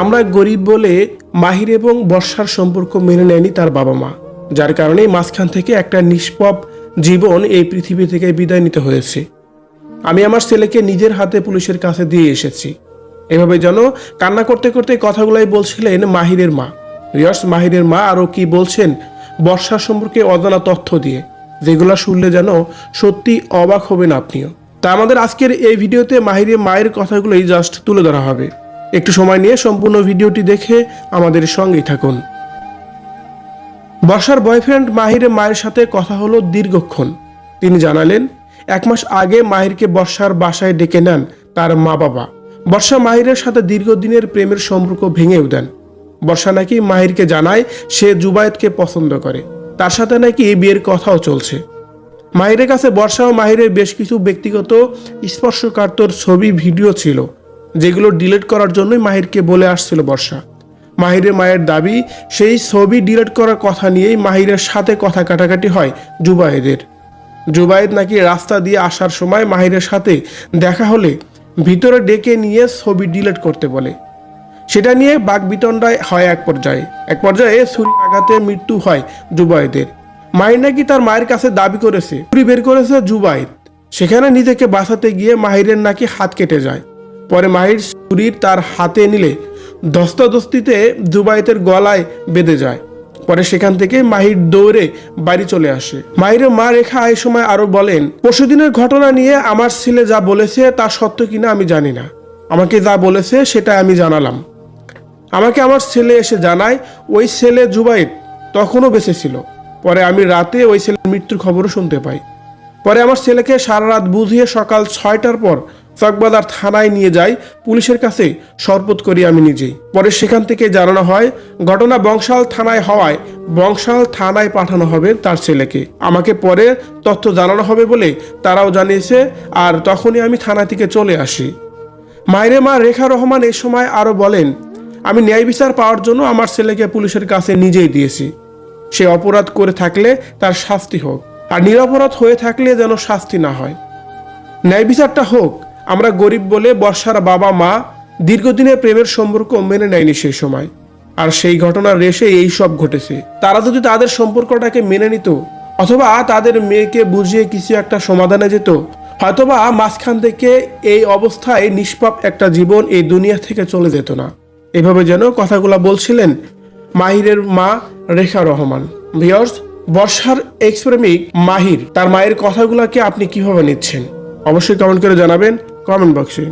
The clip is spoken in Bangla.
আমরা গরিব বলে মাহির এবং বর্ষার সম্পর্ক মেনে নেয়নি তার বাবা মা, যার কারণে মাঝখান থেকে একটা নিষ্পপ জীবন এই পৃথিবী থেকে বিদায় নিতে হয়েছে। আমি আমার ছেলেকে নিজের হাতে পুলিশের কাছে দিয়ে এসেছি। এভাবে যেন কান্না করতে করতে কথাগুলাই বলছিলেন মাহিরের মা। রিয়াস মাহিরের মা আরও কি বলছেন বর্ষা সম্পর্কে অজানা তথ্য দিয়ে, যেগুলো শুনলে যেন সত্যি অবাক হবেন আপনিও। তা আমাদের আজকের এই ভিডিওতে মাহিরের মায়ের কথাগুলোই জাস্ট তুলে ধরা হবে। একটু সময় নিয়ে সম্পূর্ণ ভিডিওটি দেখে আমাদের সঙ্গেই থাকুন। বর্ষার বয়ফ্রেন্ড মাহিরের মায়ের সাথে কথা হলো দীর্ঘক্ষণ। তিনি জানালেন, এক মাস আগে মাহিরকে বর্ষার বাসায় ডেকে নেন তার মা বাবা। বর্ষা মাহিরের সাথে দীর্ঘদিনের প্রেমের সম্পর্ক ভেঙেও দেন। বর্ষা নাকি মাহিরকে জানায় সে জুবায়েতকে পছন্দ করে। তার সাথে নাকি বিয়ের কথাও চলছে। মাহিরের কাছে বর্ষা ও মাহিরের বেশ কিছু ব্যক্তিগত স্পর্শকাতর ছবি, ভিডিও ছিল। যেগুলো ডিলিট করার জন্যই মাহিরকে বলে আসছিল বর্ষা। মাহিরের মায়ের দাবি, সেই ছবি ডিলিট করার কথা নিয়েই মাহিরের সাথে কথা কাটাকাটি হয় জুবায়েদের। জুবায়েদ নাকি রাস্তা দিয়ে আসার সময় মাহিরের সাথে দেখা হলে ভিতরে ডেকে নিয়ে ছবি ডিলিট করতে বলে। সেটা নিয়ে বাগবিতণ্ডায় হয় এক পর্যায়ে। এক পর্যায়ে ছুরি আঘাতে মৃত্যু হয় জুবায়েদের। মাহির নাকি তার মায়ের কাছে দাবি করেছে, ছুরি বের করেছে জুবায়েদ। সেখানে নিজেকে বাঁচাতে গিয়ে মাহিরের নাকি হাত কেটে যায়। পরে মাহির ছুরির তার হাতে নিলে ধস্তাধস্তিতে জুবায়েতের গলায় বেঁধে যায়। পরে সেখান থেকে মাহির দৌড়ে বাড়ি চলে আসে। মাহিরের মা রেখা এই সময় আরও বলেন, পরশুদিনের ঘটনা নিয়ে আমার ছেলে যা বলেছে তা সত্য কিনা আমি জানি না। আমাকে যা বলেছে সেটা আমি জানালাম। আমাকে আমার ছেলে এসে জানায়, ওই ছেলে জুবাইদ তখনও বেঁচে ছিল। পরে আমি রাতে ওই ছেলের মৃত্যুর খবরও শুনতে পাই। পরে আমার ছেলেকে সারা রাত বুঝিয়ে সকাল ছয়টার পর চকবাজার থানায় নিয়ে যাই পুলিশের কাছে শরবত করি আমি নিজেই। পরে সেখান থেকে জানানো হয়, ঘটনা বংশাল থানায় হওয়ায় বংশাল থানায় পাঠানো হবে তার ছেলেকে। আমাকে পরে তথ্য জানানো হবে বলে তারাও জানিয়েছে, আর তখনই আমি থানা থেকে চলে আসি। মায়ের মা রেখা রহমান এ সময় আরও বলেন, আমি ন্যায় বিচার পাওয়ার জন্য আমার ছেলেকে পুলিশের কাছে নিজেই দিয়েছি। সে অপরাধ করে থাকলে তার শাস্তি হোক, আর নিরপরাধ হয়ে থাকলে যেন শাস্তি না হয়। ন্যায় বিচারটা হোক আমরা গরিব বলে বর্ষার বাবা মা দীর্ঘদিনের প্রেমের সম্পর্ক মেনে নেয়নি সেই সময়। আর সেই ঘটনার রেশে এই সব ঘটেছে। তারা যদি তাদের সম্পর্কটাকে মেনে নিত, অথবা তাদের মেয়েকে বুঝিয়ে কিছু একটা সমাধানে যেত, হয়তোবা মাঝখান থেকে এই অবস্থায় নিষ্পাপ একটা জীবন এই দুনিয়া থেকে চলে যেত না। এভাবে যেন কথাগুলো বলছিলেন মাহিরের মা রেখা রহমান। ভিয়র্স বর্ষার এক্সপ্রেমিক মাহির, তার মায়ের কথাগুলোকে আপনি কীভাবে নিচ্ছেন? অবশ্যই কমেন্ট করে জানাবেন। কমেন্ট বক্সে